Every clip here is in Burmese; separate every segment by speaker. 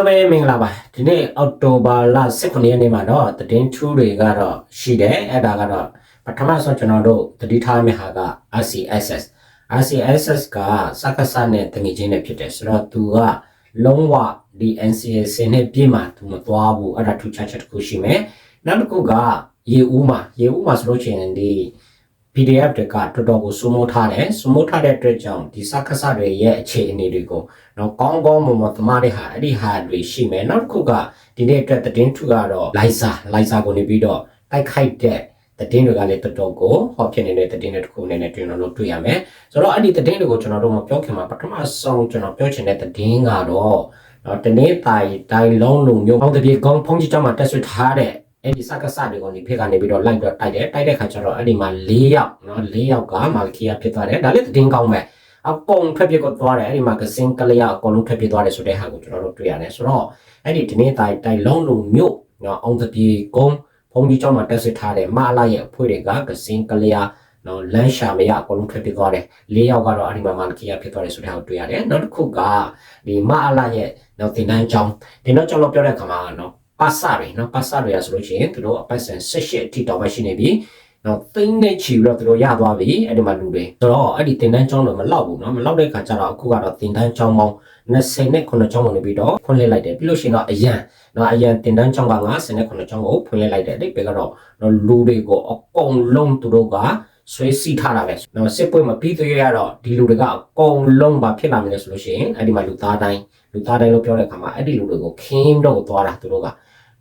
Speaker 1: လုံးပဲမင်္ဂလာပါဒီနေ့အောက်တိုဘာလ18ရက်နေ့မှာတော့သတင်းထူးတွေကတော့ရှိတယ်အဲ့ဒါကတော့ပထမဆုံးကျွန်တော်တို့တတိထားမယ့်ဟာက RCSS RCSS ကစက္ကစနဲ့တငွေချင်းနဲ့ဖြစ်တယ်ဆိုတော့သူကလုံးဝဒီ NCA စင်နဲ့ပြည့်မှာသူမသွားဘူးအဲ့ဒါထူးခြားချက်တစ်ခုရှိမယ်နောက်တစ်ခုကရေဦးမှာရေဦးမှာဆိုလို့ရှိရင်ဒီ PDF တွေကတော်တော်ကိုစိုးမိုးထားတယ်စိုးမိုးထားတဲ့အတွက်ကြောင့်ဒီစက္ကစတွေရဲ့အခြေအနေတွေကိုတော့ကောင်းကောင်းမွန်မွန်သမားတဲ့ဟာအဲ့ဒီဟာတွေရှိမယ်နောက်တစ်ခုကဒီနေ့အတွက်သတင်းထူကတော့လိုက်စာလိုက်စာကိုနေပြီးတော့တိုက်ခိုက်တဲ့သတင်းတွေကလည်းတော်တော်ကိုဟောဖြစ်နေတဲ့သတင်းတွေတစ်ခုအနေနဲ့ကျွန်တော်တို့တွေ့ရမယ်ဆိုတော့အဲ့ဒီသတင်းတွေကိုကျွန်တော်တို့မပြောခင်မှာပထမဆုံးကျွန်တော်ပြောချင်တဲ့သတင်းကတော့တော့တနေ့တိုင်တိုင်လုံးလုံးမျိုးပေါင်းတပြေကောင်းဖုန်းကြီးကျောင်းမှာတက်ဆွထားတဲ့ အဲ့ဒီစကားစတွေကိုဒီဖေကနေပြီးတော့လိုက်တော့တိုက်တယ်တိုက်တဲ့ခါကျတော့အဲ့ဒီမှာ၄ယောက်နော်၄ယောက်ကမာလကီယာဖြစ်သွားတယ်ဒါလည်းသတင်းကောင်းပဲအကုန်ထွက်ပြေကိုသွားတယ်အဲ့ဒီမှာကစင်ကလေးအကုန်လုံးထွက်ပြေသွားတယ်ဆိုတဲ့ဟာကိုကျွန်တော်တို့တွေ့ရတယ်ဆိုတော့အဲ့ဒီဒီနေ့တိုင်တိုင်လုံးလုံးမြို့နော်အောင်တပြေကုန်းဖုန်းကြီးကျောင်းမှာတက်ဆွထားတဲ့မာလာရဲ့အဖွဲ့တွေကကစင်ကလေးနော်လမ်းရှာမရအကုန်လုံးထွက်ပြေသွားတယ်၄ယောက်ကတော့အဲ့ဒီမှာမာလကီယာဖြစ်သွားတယ်ဆိုတဲ့ဟာကိုတွေ့ရတယ်နောက်တစ်ခုကဒီမာလာရဲ့နော်တင်တန်းကျောင်းတင်တန်းကျောင်းလို့ပြောတဲ့ခါမှာနော် ပါစာတွေနော်ပါစာတွေကဆိုလို့ရှိရင်သူတို့အပတ်စဉ်၁၈အထိတောင်မှရှိနေပြီနော်သိန်းနဲ့ချီပြီးတော့သူတို့ရသွားပြီအဲ့ဒီမှာလူတွေဆိုတော့အဲ့ဒီတင်တန်းကျောင်းတော့မလောက်ဘူးနော်မလောက်တဲ့ခါကျတော့အခုကတော့တင်တန်းကျောင်းပေါင်း20နဲ့9ကျောင်းဝင်ပြီးတော့ဖွင့်လှစ်လိုက်တယ်ပြီးလို့ရှိရင်တော့အရန်နော်အရန်တင်တန်းကျောင်းက90နဲ့9ကျောင်းကိုဖွင့်လှစ်လိုက်တယ်အဲ့ဒီပဲကတော့နော်လူတွေကိုအကုန်လုံးသူတို့ကဆွဲစီထားတာပဲနော်စစ်ပွဲမပြီးသေးရတော့ဒီလူတွေကအကုန်လုံးပါဖြစ်လာမယ်လို့ဆိုလို့ရှိရင်အဲ့ဒီမှာလူသားတိုင်းလူသားတိုင်းလို့ပြောတဲ့အခါမှာအဲ့ဒီလူတွေကိုခင်းတော့သွားတာသူတို့က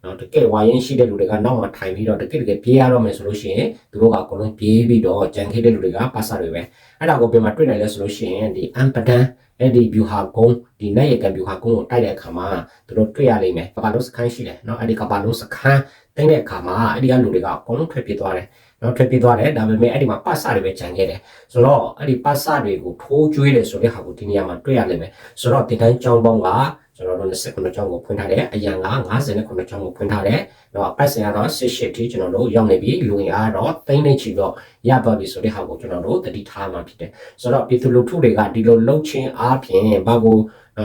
Speaker 1: နော်တကယ်ဝါရင်ရှိတဲ့လူတွေကနောက်မှာထိုင်ပြီးတော့တကယ်တကယ်ပြေးရတော့မယ်ဆိုလို့ရှိရင်သူတို့ကအကုန်လုံးပြေးပြီးတော့ကြံခဲ့တဲ့လူတွေကပါစာတွေပဲအဲ့ဒါကိုပြန်မှတွေ့နိုင်လဲဆိုလို့ရှိရင်ဒီအမ်ပဒန်အဲ့ဒီဗျူဟာကုန်းဒီနတ်ရကဗျူဟာကုန်းကိုတိုက်တဲ့အခါမှာသူတို့တွေ့ရလိမ့်မယ်ကဘာလို့စခန်းရှိတယ်နော်အဲ့ဒီကဘာလို့စခန်းတင်းတဲ့အခါမှာအဲ့ဒီကလူတွေကအကုန်လုံးထွက်ပြေးသွားတယ်နော်ထွက်ပြေးသွားတယ်ဒါပေမဲ့အဲ့ဒီမှာပတ်စတွေပဲခြံခဲ့တယ်ဆိုတော့အဲ့ဒီပတ်စတွေကိုထိုးကျွေးတယ်ဆိုတဲ့ဟာကိုဒီနေရာမှာတွေ့ရလိမ့်မယ်ဆိုတော့တင်တန်းကြောင်းပေါင်းက ကျွန်တော်တို့29ကျောင်းကိုဖွင့်ထားတယ်အရန်က59ကျောင်းကိုဖွင့်ထားတယ်တော့အပတ်စဉ်ကတော့18ထိကျွန်တော်တို့ရောက်နေပြီလူငယ်အားတော့တိမ့်နေချီတော့ရပါပြီဆိုတဲ့ဟာကိုကျွန်တော်တို့တတိထားမှာဖြစ်တယ်ဆိုတော့ပြည်သူလူထုတွေကဒီလိုလှုပ်ချင်းအားဖြင့်ဘာကို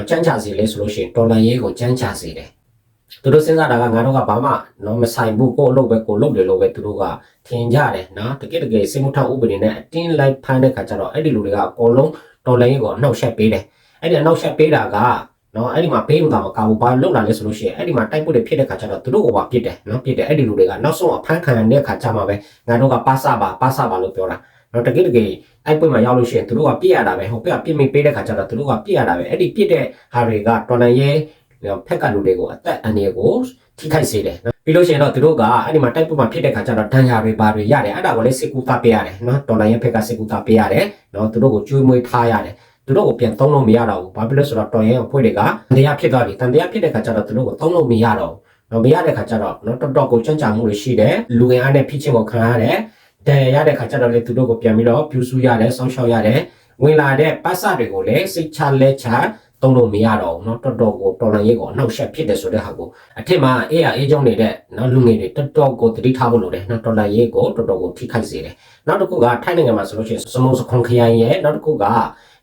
Speaker 1: ကြမ်းကြစေလဲဆိုလို့ရှိရင်တော်လန်ရေးကိုကြမ်းကြစေတယ်သူတို့စဉ်းစားတာကငါတို့ကဘာမှတော့မဆိုင်ဘူးကို့အလုပ်ပဲကို့လုပ်တယ်လို့ပဲသူတို့ကထင်ကြတယ်နော်တကယ်တကယ်စိတ်မထောက်ဥပဒေနဲ့အတင်းလိုက်ဖမ်းတဲ့ခါကျတော့အဲ့ဒီလူတွေကအကုန်လုံးတော်လိုင်းကိုအနှောက်ယှက်ပေးတယ်အဲ့ဒီအနှောက်ယှက်ပေးတာက နော်အဲ့ဒီမှာပေးမတာမကဘူးဘာလုပ်လာလဲဆိုလို့ရှိရင်အဲ့ဒီမှာတိုက်ပွဲတွေဖြစ်တဲ့ခါကျတော့သူတို့ကပါပြစ်တယ်နော်ပြစ်တယ်အဲ့ဒီလူတွေကနောက်ဆုံးအဖမ်းခံရတဲ့ခါကျမှပဲငါတို့ကပါစပါပါစပါလို့ပြောတာနော်တကယ်တကယ်အဲ့ပွဲမှာရောက်လို့ရှိရင်သူတို့ကပြစ်ရတာပဲဟုတ်ပြပြစ်မိပေးတဲ့ခါကျတော့သူတို့ကပြစ်ရတာပဲအဲ့ဒီပြစ်တဲ့ဟာတွေကတော်လန်ရဲဖက်ကလူတွေကိုအသက်အန္တရာယ်ကိုထိခိုက်စေတယ်နော်ပြီးလို့ရှိရင်တော့သူတို့ကအဲ့ဒီမှာတိုက်ပွဲမှာဖြစ်တဲ့ခါကျတော့ဒဏ်ရာတွေပါတွေရတယ်အဲ့ဒါကိုလည်းစစ်ကူတာပေးရတယ်နော်တော်လန်ရဲဖက်ကစစ်ကူတာပေးရတယ်နော်သူတို့ကိုကျွေးမွေးထားရတယ် သူတို့ကိုပြန်သုံးလို့မရတော့ဘူးဘာဖြစ်လို့ဆိုတော့တော်ရဲအဖွဲ့တွေကတန်တရားဖြစ်သွားပြီတန်တရားဖြစ်တဲ့ခါကျတော့သူတို့ကိုသုံးလို့မရတော့ဘူးတော့မရတဲ့ခါကျတော့နော်တော်တော်ကိုကြမ်းကြမှုတွေရှိတယ်လူငယ်အားနဲ့ဖိချင်းကိုခံရတယ်တန်ရတဲ့ခါကျတော့လေသူတို့ကိုပြန်ပြီးတော့ပြူစုရတယ်ဆောင်းရှောက်ရတယ်ဝင်လာတဲ့ပတ်စတွေကိုလည်းစိတ်ချလက်ချသုံးလို့မရတော့ဘူးเนาะတော်တော်ကိုတော်လန်ရေးကိုအနှောက်အယှက်ဖြစ်တယ်ဆိုတဲ့ဟာကိုအထက်မှာအေးရအေးကြောင်းနေတဲ့เนาะလူငယ်တွေတော်တော်ကိုတတိထားဖို့လိုတယ်เนาะတော်လန်ရေးကိုတော်တော်ကိုထိခိုက်စေတယ်နောက်တစ်ခုကထိုင်းနိုင်ငံမှာဆိုလို့ရှိရင်စမုံစခွန်ခရိုင်ရဲ့နောက်တစ်ခုက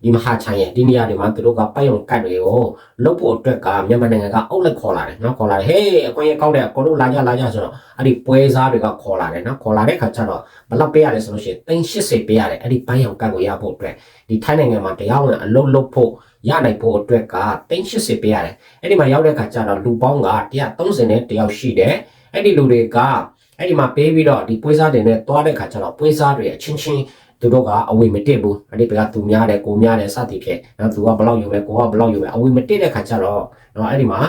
Speaker 1: ဒီမဟာချိုင်ရဲ့ဒီနေရာတွေမှာသူတို့ကပိုက်ရုံကတ်တွေကိုလုတ်ဖို့အတွက်ကမြန်မာနိုင်ငံကအုပ်လိုက်ခေါ်လာတယ်နော်ခေါ်လာတယ်ဟေးအကွန်ရဲ့ကောက်တဲ့အကုန်လုံးလာကြလာကြဆိုတော့အဲ့ဒီပွဲစားတွေကခေါ်လာတယ်နော်ခေါ်လာတဲ့ခါကျတော့ဘလောက်ပေးရလဲဆိုလို့ရှိရင်380ပေးရတယ်အဲ့ဒီပိုက်ရုံကတ်ကိုရဖို့အတွက်ဒီထိုင်းနိုင်ငံမှာတရားဝင်အလုတ်လုတ်ဖို့ရနိုင်ဖို့အတွက်က380ပေးရတယ်အဲ့ဒီမှာရောက်တဲ့ခါကျတော့လူပေါင်းက130နဲ့တယောက်ရှိတယ်အဲ့ဒီလူတွေကအဲ့ဒီမှာပေးပြီးတော့ဒီပွဲစားတွေနဲ့တွားတဲ့ခါကျတော့ပွဲစားတွေအချင်းချင်း သူတို့ကအဝေမတက်ဘူးအဲ့ဒီဘက်ကသူများတယ်ကိုများတယ်စသည်ဖြင့်နော်သူကဘလောက်ယူပဲကိုကဘလောက်ယူပဲအဝေမတက်တဲ့ခါကျတော့နော်အဲ့ဒီမှာ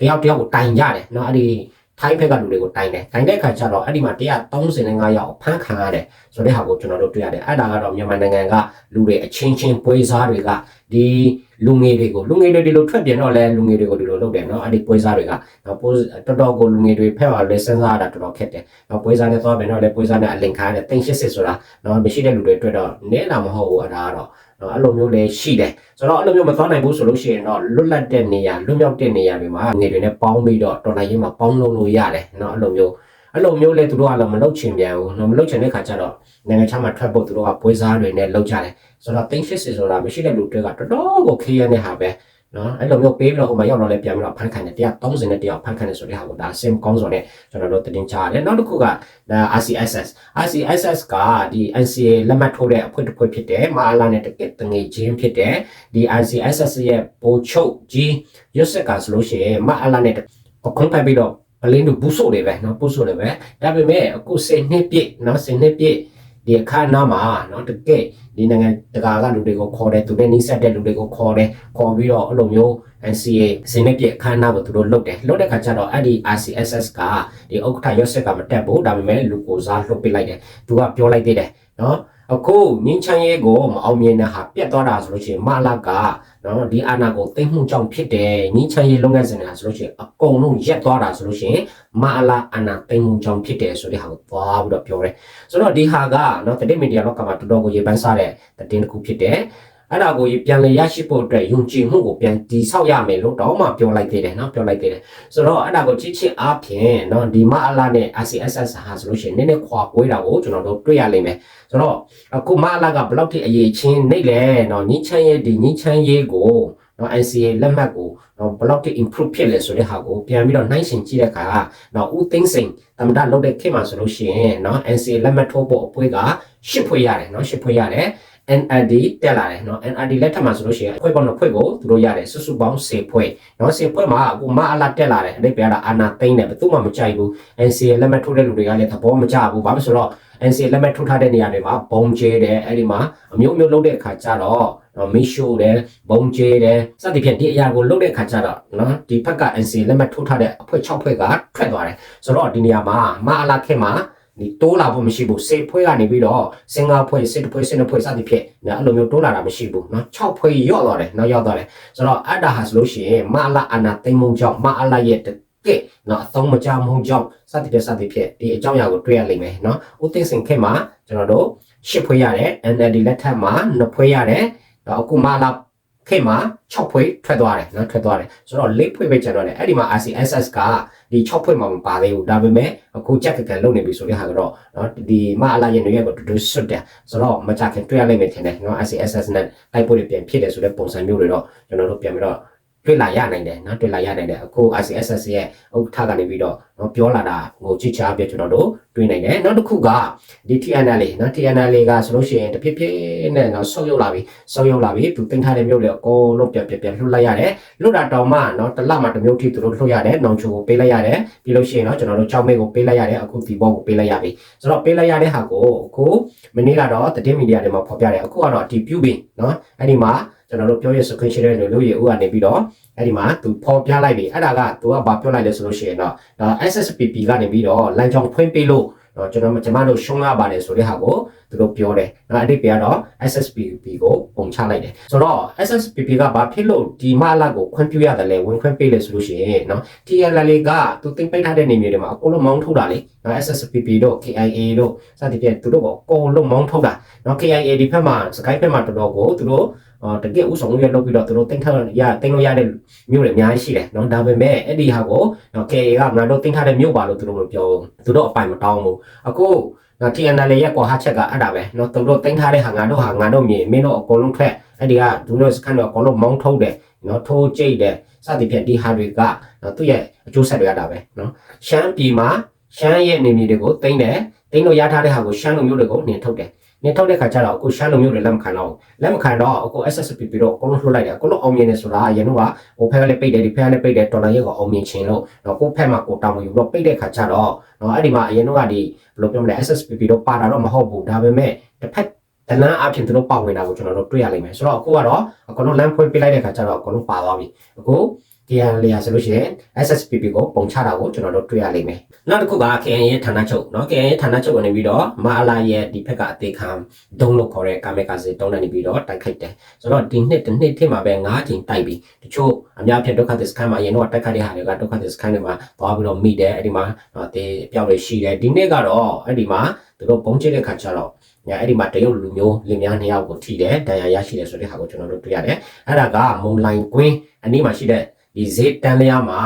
Speaker 1: တယောက်တယောက်ကိုတိုင်ကြတယ်နော်အဲ့ဒီထိုင်းဘက်ကလူတွေကိုတိုင်တယ်တိုင်တဲ့ခါကျတော့အဲ့ဒီမှာ135ယောက်ဖမ်းခံရတယ်ဆိုတဲ့ဟာကိုကျွန်တော်တို့တွေ့ရတယ်အဲ့ဒါကတော့မြန်မာနိုင်ငံကလူတွေအချင်းချင်းပွဲစားတွေက ဒီလူငယ်တွေကိုလူငယ်တွေဒီလိုထွက်ပြန်တော့လဲလူငယ်တွေကိုဒီလိုလုပ်တယ်နော်အဲ့ဒီပွဲစားတွေကနော်ပိုတော်တော်ကိုလူငယ်တွေဖက်ပါလဲစဉ်းစားရတာတော်တော်ခက်တယ်နော်ပွဲစားနဲ့သွားပြန်တော့လဲပွဲစားနဲ့အလင်ခါနဲ့တင်80ဆိုတာနော်မရှိတဲ့လူတွေအတွက်တော့နဲလာမဟုတ်ဘူးအဲ့ဒါကတော့နော်အဲ့လိုမျိုးလည်းရှိတယ်ဆိုတော့အဲ့လိုမျိုးမသွားနိုင်ဘူးဆိုလို့ရှိရင်တော့လွတ်လပ်တဲ့နေရာလွတ်မြောက်တဲ့နေရာတွေမှာငွေတွေနဲ့ပေါင်းပြီးတော့တော်လိုင်းရေးမှာပေါင်းလုံးလို့ရတယ်နော်အဲ့လိုမျိုး အဲ့လိုမျိုးလဲသူတို့ကလည်းမလုပ်ချင်ပြန်ဘူးနော်မလုပ်ချင်တဲ့ခါကျတော့နိုင်ငံခြားမှာထွက်ဖို့သူတို့ကပွဲစားတွေနဲ့လုပ်ကြတယ်ဆိုတော့သိန်း80ဆိုတာမရှိတဲ့လူတွေကတော်တော်ကိုခေးရတဲ့ဟာပဲနော်အဲ့လိုမျိုးပေးပြီးတော့ဟိုမှာရောက်တော့လဲပြန်ပြီးတော့ဖန်ခံတယ်130နဲ့100ဖန်ခံတယ်ဆိုတဲ့ဟာကိုဒါ sim ကောင်းစွာနဲ့ကျွန်တော်တို့တင်ကြရတယ်နောက်တစ်ခုကဒါ RCSS RCSS ကဒီ NCA လက်မှတ်ထိုးတဲ့အဖွဲ့တစ်ဖွဲ့ဖြစ်တယ်မာလာနဲ့တကက်တငယ်ချင်းဖြစ်တယ်ဒီ RCSS ရဲ့ပိုချုပ်ကြီးရွတ်ဆက်ကဆိုလို့ရှိရင်မာလာနဲ့ပခုံးပိုက်ပြီးတော့ ပလင်းတို့ဘူးဆိုတယ်ပဲเนาะဘူးဆိုတယ်ပဲဒါပေမဲ့အခု10နှစ်ပြည့်เนาะ10နှစ်ပြည့်ဒီအခါနာမှာเนาะတကယ်ဒီနိုင်ငံတကာကလူတွေကိုခေါ်တယ်သူနဲ့နှိစက်တဲ့လူတွေကိုခေါ်တယ်ခေါ်ပြီးတော့အဲ့လိုမျိုး NCA စင်နေပြအခမ်းအနားကိုသူတို့လုပ်တယ်လုပ်တဲ့ခါကျတော့အဲ့ဒီ RCSS ကဒီဥက္ကဋ္ဌရွက်ဆက်ကမတက်ဘူးဒါပေမဲ့လူကိုစားလှုပ်ပစ်လိုက်တယ်သူကပြောလိုက်သေးတယ်နော် အခုငင်းချမ်းရဲကိုမအောင်မြင်တဲ့ဟာပြတ်သွားတာဆိုလို့ရှိရင်မလာကနော်ဒီအာနာကိုသိမ့်မှုကြောင့်ဖြစ်တယ်ငင်းချမ်းရဲလုပ်ငန်းစဉ်တွေဟာဆိုလို့ရှိရင်အကုန်လုံးရက်သွားတာဆိုလို့ရှိရင်မလာအာနာသိမ့်မှုကြောင့်ဖြစ်တယ်ဆိုတဲ့ဟာကိုသွားပြီးတော့ပြောတယ်ဆိုတော့ဒီဟာကနော်တတိမီဒီယာလောကမှာတော်တော်ကိုရေပန်းစားတဲ့တည်င်းတစ်ခုဖြစ်တယ် အဲ့ဒါကိုပြန်လည်ရရှိဖို့အတွက်ယုံကြည်မှုကိုပြန်တည်ဆောက်ရမယ်လို့တော့မှပြောလိုက်သေးတယ်နော်ပြောလိုက်သေးတယ်ဆိုတော့အဲ့ဒါကိုချစ်ချစ်အားဖြင့်နော်ဒီမအလာနဲ့ RCSS ဟာဆိုလို့ရှိရင်နည်းနည်းခွာပွေးတာကိုကျွန်တော်တို့တွေ့ရလိမ့်မယ်ဆိုတော့အခုမအလာကဘလောက်ထိအရေးချင်းနေလဲနော်ညှင်းချမ်းရဲ့ဒီညှင်းချမ်းရေးကိုနော် NCA လက်မှတ်ကိုနော် block တိ improve ဖြစ်လဲဆိုတဲ့ဟာကိုပြန်ပြီးတော့နိုင်ရှင်ကြည့်တဲ့အခါနော်ဦးသိန်းစိန်တမ္မတလုပ်တဲ့ခေတ်မှာဆိုလို့ရှိရင်နော် NCA လက်မှတ်ထိုးဖို့အပွဲကရှစ်ဖွဲ့ရတယ်နော်ရှစ်ဖွဲ့ရတယ် NRD တက်လာတယ်เนาะ NRD လက်ထက်မှာဆိုလို့ရှိရင်အဖွဲ့ပေါင်းတစ်ဖွဲ့ကိုသူတို့ရတယ်စုစုပေါင်း10ဖွဲ့เนาะ10ဖွဲ့မှာအခုမအလာတက်လာတယ်အဲ့ဒီပြတာအာနာသိမ့်တယ်ဘယ်သူမှမကြိုက်ဘူး NCA လက်မှတ်ထိုးတဲ့လူတွေကလည်းသဘောမကျဘူးဘာလို့ဆိုတော့ NCA လက်မှတ်ထိုးထားတဲ့နေရာတွေမှာဘုံကျဲတယ်အဲ့ဒီမှာအမျိုးမျိုးလုပ်တဲ့အခါကျတော့နော်မီရှိုးတယ်ဘုံကျဲတယ်စသဖြင့်ဒီအရာကိုလုပ်တဲ့အခါကျတော့နော်ဒီဘက်က NCA လက်မှတ်ထိုးထားတဲ့အဖွဲ့6ဖွဲ့ကထွက်သွားတယ်ဆိုတော့ဒီနေရာမှာမအလာခေတ်မှာ ဒီတိုးလာဖို့မရှိဘူးစေဖွဲကနေပြီးတော့စင်ကာဖွေစစ်ဖွေစင်ဖွေစသည်ဖြင့်နော်အဲ့လိုမျိုးတိုးလာတာမရှိဘူးနော်6ဖွေရော့သွားတယ်နော်ရော့သွားတယ်ဆိုတော့အတ္တဟာဆိုလို့ရှိရင်မအလာအနာသိမ့်မုံကြောင့်မအလာရဲ့ကဲနော်အသုံးမချမုံကြောင့်စသည်ဖြင့်စသည်ဖြင့်ဒီအကြောင်းအရာကိုတွေ့ရလိမ့်မယ်နော်ဦးသိန်းစင်ခေတ်မှာကျွန်တော်တို့ရှစ်ဖွေရတယ် NLD လက်ထက်မှာနှစ်ဖွေရတယ်တော့အခုမအလာ ခေတ်မှာ6ဖွေထွက်သွားတယ်နော်ထွက်သွားတယ်ဆိုတော့၄ဖွေပဲကျန်တော့တယ်အဲ့ဒီမှာ RCSS ကဒီ6ဖွေမှာမပါသေးဘူးဒါပေမဲ့အခုကြက်ကကန်လုံနေပြီဆိုတဲ့ဟာကတော့နော်ဒီမအလာရဲ့နေရက်ကိုတူတူဆွတ်တယ်ဆိုတော့မကြခင်တွေ့ရလိမ့်မယ်ထင်တယ်နော် RCSS နဲ့တိုက်ပွဲတွေပြန်ဖြစ်တယ်ဆိုတဲ့ပုံစံမျိုးတွေတော့ကျွန်တော်တို့ပြန်ပြီးတော့ တွေ့လာရနိုင်တယ်နော်တွေ့လာရနိုင်တယ်အခု RCSS ရဲ့ဥက္ကဋ္ဌကနေပြီးတော့နော်ပြောလာတာကိုကြည့်ချပြကျွန်တော်တို့တွေ့နိုင်တယ်နောက်တစ်ခုကဒီ TNL နော် TNL ကဆိုလို့ရှိရင်တဖြည်းဖြည်းနဲ့နော်ဆုတ်ယုတ်လာပြီဆုတ်ယုတ်လာပြီသူတင်ထားတဲ့မျိုးတွေအကုန်လုံးပြန်ပြန်ပြန်လှုပ်လိုက်ရတယ်လှုပ်တာတောင်မှနော်တစ်လမှတစ်မျိုးထိသူတို့လှုပ်ရတယ်နောင်ချိုကိုပေးလိုက်ရတယ်ပြီးလို့ရှိရင်နော်ကျွန်တော်တို့6မိတ်ကိုပေးလိုက်ရတယ်အခုဒီဘောကိုပေးလိုက်ရပြီဆိုတော့ပေးလိုက်ရတဲ့ဟာကိုအခုမနေ့ကတော့တည်မီဒီယာတွေမှာဖော်ပြတယ်အခုကတော့ဒီ view ပြီနော်အဲ့ဒီမှာ ကျွန်တော်တို့ပြောရစခွင့်ရှိတဲ့လူလူရေဦးကနေပြီးတော့အဲ့ဒီမှာသူဖော်ပြလိုက်ပြီအဲ့ဒါကသူကဘာပြောလိုက်လဲဆိုလို့ရှိရင်တော့ဒါ SSPP ကနေပြီးတော့လမ်းကြောင်းဖွင့်ပေးလို့တော့ကျွန်တော်ကျွန်မတို့ရှုံးရပါတယ်ဆိုတဲ့ဟာကိုသူတို့ပြောတယ်။အဲ့ဒီပြကတော့ SSPP ကိုပုံချလိုက်တယ်။ဆိုတော့ SSPP ကဘာဖြစ်လို့ဒီမအလကိုခွင့်ပြုရတယ်လဲဝင်ခွင့်ပေးလဲဆိုလို့ရှိရင်နော် TLL ကသူတင်ပိတ်ထားတဲ့နေမျိုးတွေမှာအကုန်လုံးမောင်းထုတ်တာလေ။နော် SSPP တို့ KIA တို့စသဖြင့်သူတို့ကအကုန်လုံးမောင်းထုတ်တာ။နော် KIA ဒီဘက်မှာစကိုင်းဘက်မှာတော်တော်ကိုသူတို့အော် တကယ်ဥဆောင်ရလုပ်ပြီးတော့သူတို့တင်ထားရတင်လို့ရတဲ့မျိုးတွေအများကြီးရှိတယ်နော်ဒါပေမဲ့အဲ့ဒီဟာကိုနော် KA ကငါတို့တင်ထားတဲ့မျိုးပါလို့သူတို့မပြောဘူးသူတို့အပိုင်မတောင်းဘူးအခုနော် TNL ရဲ့ကွာဟာချက်ကအဲ့ဒါပဲနော်သူတို့တင်ထားတဲ့ဟာငါတို့ဟာငါတို့မြေမင်းတို့အကုန်လုံးထွက်အဲ့ဒီကသူတို့စကန်တော့အကုန်လုံးမောင်းထုတ်တယ်နော်ထိုးကြိတ်တယ်စသဖြင့်ဒီဟာတွေကနော်သူ့ရဲ့အကျိုးဆက်တွေရတာပဲနော်ရှမ်းပြည်မှာရှမ်းရဲ့နေမြေတွေကိုတင်တယ်တင်လို့ရထားတဲ့ဟာကိုရှမ်းလူမျိုးတွေကိုနှင်ထုတ်တယ် နေထုတ်တဲ့ခါကျတော့အခုရှမ်းလူမျိုးတွေလက်မခံတော့လက်မခံတော့အခု SSPP တော့အကုန်လုံးလှုပ်လိုက်တယ်အကုန်လုံးအောင်မြင်နေဆိုတာအရင်တော့ဟိုဖက်ကလည်းပိတ်တယ်ဒီဖက်ကလည်းပိတ်တယ်တော်လိုင်းရက်ကိုအောင်မြင်ခြင်းလို့တော့ကိုဖက်မှာကိုတောင်းယူတော့ပိတ်တဲ့ခါကျတော့တော့အဲ့ဒီမှာအရင်တော့ကဒီဘယ်လိုပြောမလဲ SSPP တော့ပါတာတော့မဟုတ်ဘူးဒါပေမဲ့တစ်ဖက်တနန်းအဖြစ်သူတို့ပါဝင်တာကိုကျွန်တော်တို့တွေ့ရလိမ့်မယ်ဆိုတော့အခုကတော့အကုန်လုံးလမ်းဖွင့်ပေးလိုက်တဲ့ခါကျတော့အကုန်လုံးပါသွားပြီအခု KN လေယာဆိုလို့ရှိရင် SSPP ကိုပုံချတာကိုကျွန်တော်တို့တွေ့ရလိမ့်မယ်။နောက်တစ်ခုက KN ရဲ့ဌာနချုပ်เนาะ KN ရဲ့ဌာနချုပ်ကနေပြီးတော့မအလာရဲ့ဒီဘက်ကအသေးခံဒုံလို့ခေါ်တဲ့ကာမကာစီတုံးနေပြီးတော့တိုက်ခိုက်တယ်။ဆိုတော့ဒီနှစ်တစ်နှစ်ထဲမှာပဲ9ချိန်တိုက်ပြီးတချို့အများဖြင့်ဒုက္ခသစ္စခန်းမှာအရင်တော့တိုက်ခိုက်တဲ့ဟာတွေကဒုက္ခသစ္စခန်းတွေမှာသွားပြီးတော့မိတယ်အဲ့ဒီမှာတေးအပြောက်တွေရှိတယ်ဒီနှစ်ကတော့အဲ့ဒီမှာသူတို့ပုံချတဲ့ခါကျတော့ညာအဲ့ဒီမှာတရုတ်လူမျိုးလင်များနှစ်ယောက်ကိုထိတယ်ဒဏ်ရာရရှိတယ်ဆိုတဲ့ဟာကိုကျွန်တော်တို့တွေ့ရတယ်။အဲ့ဒါကမုံလိုင်ကွင်းအနည်းမှာရှိတဲ့ ဒီဈေးတန်းလျားမှာ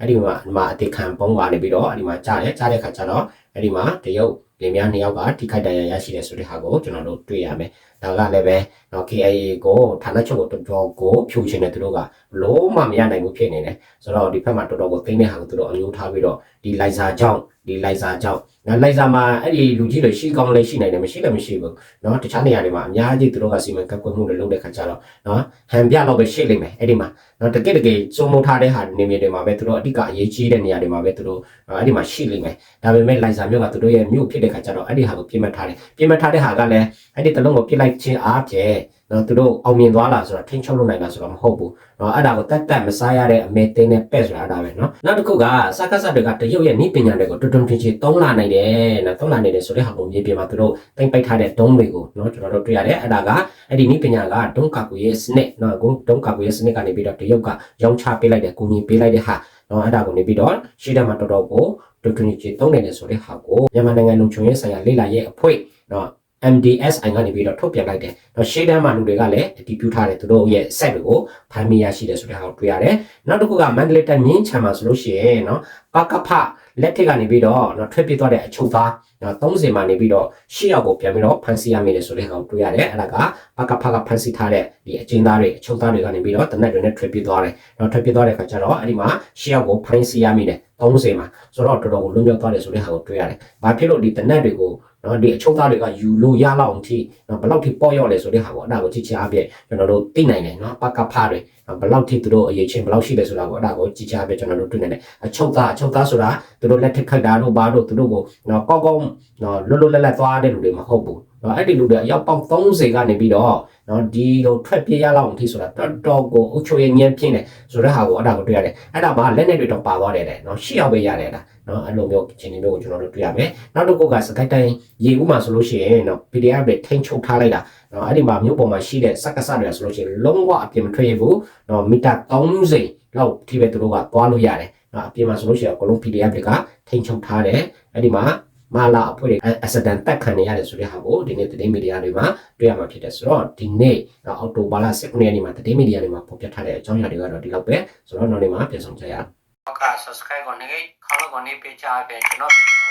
Speaker 1: အဲ့ဒီမှာဒီမှာအတေခံပုံးကနေပြီးတော့အဲ့ဒီမှာကြားတယ်ကြားတဲ့ခါကျတော့အဲ့ဒီမှာတရုတ်လင်များနှစ်ယောက်ကထိခိုက်ဒဏ်ရာရရှိတယ်ဆိုတဲ့ဟာကိုကျွန်တော်တို့တွေ့ရမယ် ဒါကလည်းပဲနော် KIA ကိုဌာနချုပ်ကိုတော်တော်ကိုဖြိုချင်တဲ့သူတို့ကလုံးဝမရနိုင်ဘူးဖြစ်နေတယ်ဆိုတော့ဒီဘက်မှာတော်တော်ကိုသိနေတဲ့ဟာကိုသူတို့အမျိုးထားပြီးတော့ဒီလိုက်စာကြောင့်ဒီလိုက်စာကြောင့်နော်လိုက်စာမှာအဲ့ဒီလူကြီးတွေရှိကောင်းလည်းရှိနိုင်တယ်မရှိလည်းမရှိဘူးနော်တခြားနေရာတွေမှာအများကြီးသူတို့ကစီမံကပ်ကွက်မှုတွေလုပ်တဲ့ခါကျတော့နော်ဟန်ပြတော့ပဲရှိလိမ့်မယ်အဲ့ဒီမှာနော်တကယ်တကယ်စုံမထားတဲ့ဟာနေမြေတွေမှာပဲသူတို့အဓိကအရေးကြီးတဲ့နေရာတွေမှာပဲသူတို့အဲ့ဒီမှာရှိလိမ့်မယ်ဒါပေမဲ့လိုက်စာမျိုးကသူတို့ရဲ့မြို့ဖြစ်တဲ့ခါကျတော့အဲ့ဒီဟာကိုပြင်မှတ်ထားတယ်ပြင်မှတ်ထားတဲ့ဟာကလည်းအဲ့ဒီတလုံးကိုပြစ်လိုက်ခြင်းအားဖြင့်နော်သူတို့အောင်မြင်သွားလားဆိုတော့ထိန်းချုပ်လို့နိုင်လားဆိုတော့မဟုတ်ဘူးနော်အဲ့ဒါကိုတက်တက်မစားရတဲ့အမေသိန်းနဲ့ပဲ့ဆိုတာအဲ့ဒါပဲနော်နောက်တစ်ခုကစကားဆက်တွေကတရုတ်ရဲ့နိပညာတွေကိုတွတ်တွတ်ထင်ချင်သုံးလာနိုင်တယ်နော်သုံးလာနိုင်တယ်ဆိုတဲ့ဟာကိုမြေပြင်မှာသူတို့တင်ပိတ်ထားတဲ့ဒုံးတွေကိုနော်ကျွန်တော်တို့တွေ့ရတယ်အဲ့ဒါကအဲ့ဒီနိပညာကဒုံးကာကွယ်ရေးစနစ်နော်အခုဒုံးကာကွယ်ရေးစနစ်ကနေပြီးတော့တရုတ်ကရောင်းချပေးလိုက်တယ်ကူညီပေးလိုက်တဲ့ဟာနော်အဲ့ဒါကိုနေပြီးတော့ရှေ့တက်မှာတော်တော်ကိုတွတ်တွင်ချင်သုံးနိုင်တယ်ဆိုတဲ့ဟာကိုမြန်မာနိုင်ငံလုံခြုံရေးဆိုင်ရာလေ့လာရေးအဖွဲ့နော် MDSI ကနေပြီးတော့ထုတ်ပြန်လိုက်တယ်။တော့ရှေ့တန်းမှာလူတွေကလည်းအတည်ပြုထားတယ်သူတို့ရဲ့ set တွေကိုဖမ်းမိရရှိတယ်ဆိုတဲ့ဟာကိုတွေ့ရတယ်။နောက်တစ်ခုကမန္တလေးတိုင်းမြင်းချံမှာဆိုလို့ရှိရင်နော်ပကဖလက်ထက်ကနေပြီးတော့နော်ထွက်ပြေးသွားတဲ့အချုပ်သားနော်30မှာနေပြီးတော့ရှေ့ရောက်ကိုပြန်ပြီးတော့ဖမ်းဆီးရမိတယ်ဆိုတဲ့ဟာကိုတွေ့ရတယ်။အဲ့ဒါကပကဖကဖမ်းဆီးထားတဲ့ဒီအကျဉ်းသားတွေအချုပ်သားတွေကနေပြီးတော့တနက်တွေနဲ့ထွက်ပြေးသွားတယ်။နော်ထွက်ပြေးသွားတဲ့ခါကျတော့အဲ့ဒီမှာရှေ့ရောက်ကိုဖမ်းဆီးရမိတယ်30မှာဆိုတော့တော်တော်ကိုလွန်မြောက်သွားတယ်ဆိုတဲ့ဟာကိုတွေ့ရတယ်။ဘာဖြစ်လို့ဒီတနက်တွေကို နော်ဒီအချုပ်သားတွေကယူလို့ရလောက်အောင်ထိနော်ဘယ်လောက်ထိပေါ့ရောက်လဲဆိုတဲ့ဟာကိုအဲ့ဒါကိုကြည့်ချင်အပြည့်ကျွန်တော်တို့သိနိုင်တယ်နော်ပကဖတွေဘယ်လောက်ထိသူတို့အရေးချင်းဘယ်လောက်ရှိလဲဆိုတာကိုအဲ့ဒါကိုကြည့်ချင်အပြည့်ကျွန်တော်တို့တွေ့နိုင်တယ်အချုပ်သားအချုပ်သားဆိုတာသူတို့လက်ထက်ခိုက်တာတို့ဘာတို့သူတို့ကိုနော်ကောက်ကောက်နော်လွတ်လွတ်လပ်လပ်သွားတဲ့လူတွေမဟုတ်ဘူး နော်အဲ့ဒီလူတွေအရောက်ပေါင်း30ကနေပြီးတော့နော်ဒီလိုထွက်ပြေးရလောက်အောင်ထိဆိုတာတော်တော်ကိုအုပ်ချုပ်ရေးညံ့ပြင်းတယ်ဆိုတဲ့ဟာကိုအဲ့ဒါကိုတွေ့ရတယ်အဲ့ဒါမှလက်နဲ့တွေတော့ပါသွားတယ်တဲ့နော်ရှေ့ရောက်ပဲရတယ်လားနော်အဲ့လိုမျိုးအခြေအနေမျိုးကိုကျွန်တော်တို့တွေ့ရမယ်နောက်တစ်ခုကစကိုက်တိုင်းရေဦးမှာဆိုလို့ရှိရင်နော် PDF တွေထိန်းချုပ်ထားလိုက်တာနော်အဲ့ဒီမှာမြို့ပေါ်မှာရှိတဲ့စက်ကစတွေဆိုလို့ရှိရင်လုံးဝအပြင်မထွက်ရဘူးနော်မီတာ30လောက်ထိပဲသူတို့ကသွားလို့ရတယ်နော်အပြင်မှာဆိုလို့ရှိရင်အကုန်လုံး PDF တွေကထိန်းချုပ်ထားတယ်အဲ့ဒီမှာ မာလာအဖွဲ့တွေအစဒန်တက်ခံနေရတယ်ဆိုတဲ့ဟာကိုဒီနေ့သတင်းမီဒီယာတွေမှာတွေ့ရမှာဖြစ်တယ်ဆိုတော့ဒီနေ့အော်တိုဘာလ19ရက်နေ့မှာသတင်းမီဒီယာတွေမှာဖော်ပြထားတဲ့အကြောင်းအရာတွေကတော့ဒီလောက်ပဲဆိုတော့နောက်နေ့မှာပြန်ဆောင်ကြရအောင်
Speaker 2: ဟုတ်ကဲ့ subscribe ကိုနေခေါင်းကိုနေပေးချပေးကျွန်တော်ဗီဒီယို